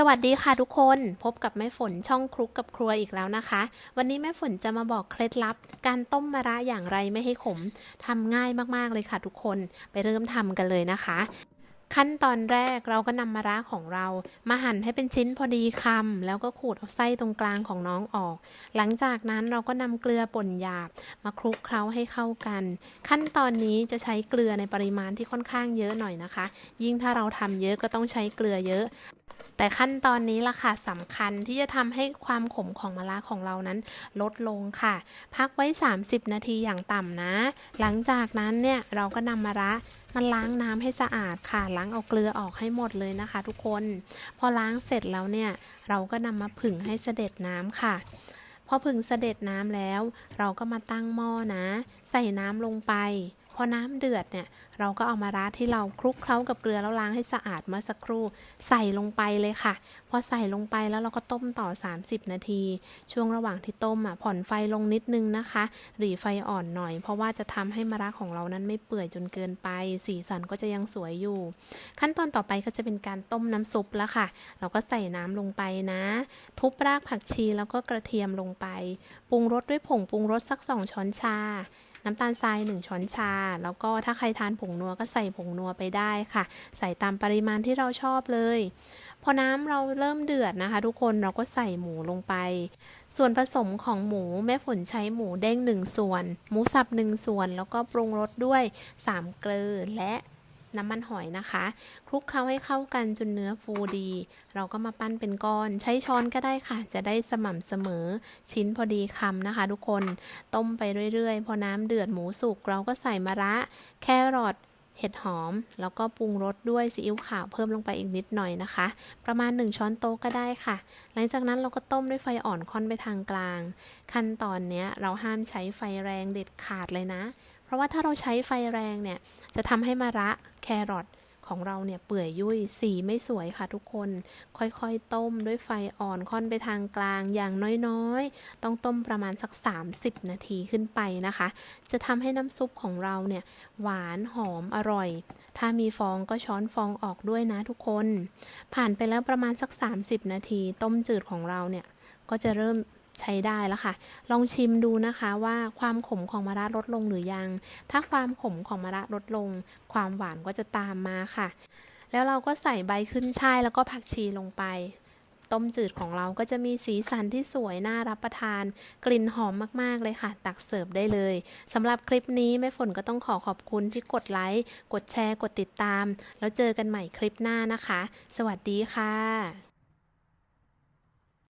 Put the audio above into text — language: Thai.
สวัสดีค่ะทุกคนพบกับแม่ฝนช่องคลุกกับครัวอีกแล้วนะคะ วันนี้แม่ฝนจะมาบอกเคล็ดลับ การต้มมะระอย่างไรไม่ให้ขมทำง่ายมากๆเลยค่ะทุกคนไปเริ่มทำกันเลยนะคะ ขั้นตอนแรกเราก็นำมะระของเรา มาหั่นให้เป็นชิ้นพอดีคำแล้วก็ขูดเอาไส้ตรงกลางของน้องออก หลังจากนั้นเราก็นำเกลือป่นหยาบ มาคลุกเคล้าให้เข้ากัน ขั้นตอนนี้จะใช้เกลือในปริมาณที่ค่อนข้างเยอะหน่อยนะคะ ยิ่งถ้าเราทำเยอะก็ต้องใช้เกลือเยอะ แต่ขั้นตอนนี้ล่ะค่ะสำคัญที่จะทำให้ความขมของมะระของเรานั้นลดลงค่ะ พักไว้ 30 นาทีอย่างต่ำนะ หลังจากนั้นเนี่ยเราก็นำมะระมันล้างน้ำให้สะอาดค่ะ ล้างเอาเกลือออกให้หมดเลยนะคะ ทุกคน พอล้างเสร็จแล้วเนี่ยเราก็นำมาผึ่งให้เสด็จน้ำค่ะ พอผึ่งเสด็จน้ำแล้ว เราก็มาตั้งหม้อนะ ใส่น้ำลงไปพอน้ำเดือดเนี่ยเราก็เอามาราดที่เราคลุกเคล้ากับเกลือแล้วล้างให้สะอาดเมื่อสักครู่ ใส่ลงไปเลยค่ะ พอใส่ลงไปแล้วเราก็ต้มต่อ 30 นาที ช่วงระหว่างที่ต้มอะผ่อนไฟลงนิดนึงนะคะ หรี่ไฟอ่อนหน่อย เพราะว่าจะทำให้มะระของเรานั้นไม่เปื่อยจนเกินไป สีสันก็จะยังสวยอยู่ ขั้นตอนต่อไปก็จะเป็นการต้มน้ำซุปแล้วค่ะ เราก็ใส่น้ำลงไปนะ ทุบรากผักชีแล้วก็กระเทียมลงไป ปรุงรสด้วยผงปรุงรสสัก 2 ช้อนชา น้ำตาลทราย 1 ช้อนชา แล้วก็ถ้าใครทานผงนัวก็ใส่ผงนัวไปได้ค่ะ ใส่ตามปริมาณที่เราชอบเลย พอน้ำเราเริ่มเดือดนะคะ ทุกคนเราก็ใส่หมูลงไป ส่วนผสมของหมูแม่ฝนใช้หมูเด้ง 1 ส่วน หมูสับ 1 ส่วน แล้วก็ปรุงรสด้วย 3 เกลือและ น้ำมันหอยนะคะ คลุกเคล้าให้เข้ากันจนเนื้อฟูดี เราก็มาปั้นเป็นก้อน ใช้ช้อนก็ได้ค่ะ จะได้สม่ำเสมอชิ้นพอดีคำนะคะ ทุกคนต้มไปเรื่อยๆ พอน้ำเดือดหมูสุกเราก็ใส่มะระ แครอทเห็ดหอม แล้วก็ปรุงรสด้วยซีอิ๊วขาวเพิ่มลงไปอีกนิดหน่อยนะคะ ประมาณ 1 ช้อนโต๊ะก็ได้ค่ะ หลังจากนั้นเราก็ต้มด้วยไฟอ่อนค่อนไปทางกลาง ขั้นตอนนี้เราห้ามใช้ไฟแรงเด็ดขาดเลยนะ เพราะว่าถ้าเราใช้ไฟแรงเนี่ยจะทำให้มะระแครอทของเราเนี่ยเปื่อยยุ่ยสีไม่สวยค่ะทุกคน ค่อยๆ ต้มด้วยไฟอ่อนค่อนไปทางกลางอย่างน้อยๆ ต้องต้มประมาณสัก 30 นาทีขึ้นไปนะคะ จะทำให้น้ำซุปของเราเนี่ยหวานหอมอร่อย ถ้ามีฟองก็ช้อนฟองออกด้วยนะทุกคน ผ่านไปแล้วประมาณสัก 30 นาที ต้มจืดของเราเนี่ยก็จะเริ่ม ใช้ได้แล้วค่ะ ลองชิมดูนะคะว่าความขมของมะระลดลงหรือยัง ถ้าความขมของมะระลดลง ความหวานก็จะตามมาค่ะ แล้วเราก็ใส่ใบขึ้นช่ายแล้วก็ผักชีลงไปต้มจืดของเราก็จะมีสีสันที่สวยน่ารับประทาน กลิ่นหอมมาก ๆ เลยค่ะ ตักเสิร์ฟได้เลยสำหรับคลิปนี้แม่ฝนก็ต้องขอขอบคุณที่กดไลค์ กดแชร์ กดติดตาม แล้วเจอกันใหม่คลิปหน้านะคะ สวัสดีค่ะ